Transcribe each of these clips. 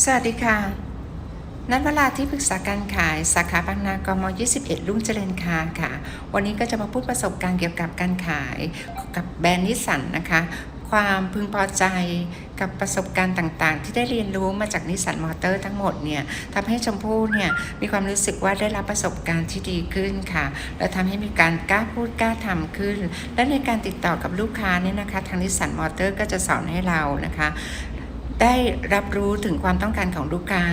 สวัสดีค่ะ นัดเวลาที่ปรึกษาการขายสาขาบางนากม 21 รุ่งเจริญคาค่ะ วันนี้ก็จะมาพูดประสบการณ์เกี่ยวกับการขายกับแบรนด์นิสสันนะคะ ความพึงพอใจกับประสบการณ์ต่างๆ ที่ได้เรียนรู้มาจากนิสสันมอเตอร์ทั้งหมดเนี่ยทำให้ชมพู่เนี่ยมีความรู้สึกว่าได้รับประสบการณ์ที่ดีขึ้นค่ะ และทำให้มีการกล้าพูดกล้าทำขึ้น และในการติดต่อกับลูกค้าเนี่ยนะคะ ทางนิสสันมอเตอร์ก็จะสอนให้เรานะคะ ได้รับรู้ถึงความต้องการของลูกค้า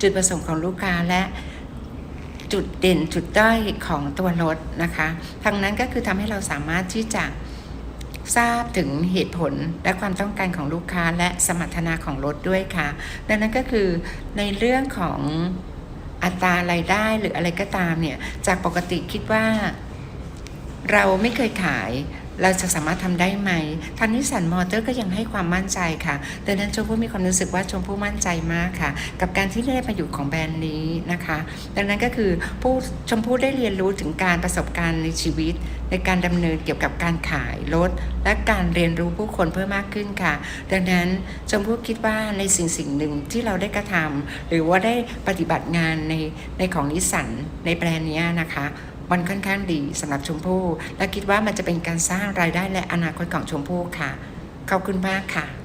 จุดประสงค์ของลูกค้าและจุดเด่นจุดด้อยของตัวรถนะคะทางนั้นก็คือทำให้เราสามารถที่จะทราบถึงเหตุผลและความต้องการของลูกค้าและสมรรถนะของรถด้วยค่ะ ดังนั้นก็คือในเรื่องของอัตรารายได้หรืออะไรก็ตามเนี่ย จากปกติคิดว่า เราไม่เคยขาย เราจะสามารถทำได้ไหมทางนิสสันมอเตอร์ก็ยังให้ความมั่นใจค่ะดังนั้นชมพู่มีความรู้สึกว่าชมพู่มั่นใจมากค่ะ กับการที่ได้มาอยู่ของแบรนด์นี้นะคะ ดังนั้นก็คือผู้ชมพู่ได้เรียนรู้ถึงการประสบการณ์ในชีวิต ในการดำเนินเกี่ยวกับการขายรถและการเรียนรู้ผู้คนเพิ่มมากขึ้นค่ะ ดังนั้นชมพู่คิดว่าในสิ่งสิ่งหนึ่งที่เราได้กระทำหรือว่าได้ปฏิบัติงานในในของนิสสันในแบรนด์นี้นะคะมันค่อนข้างดีสำหรับชมพู่ และคิดว่ามันจะเป็นการสร้างรายได้และอนาคตของชมพู่ค่ะ ขอบคุณมากค่ะ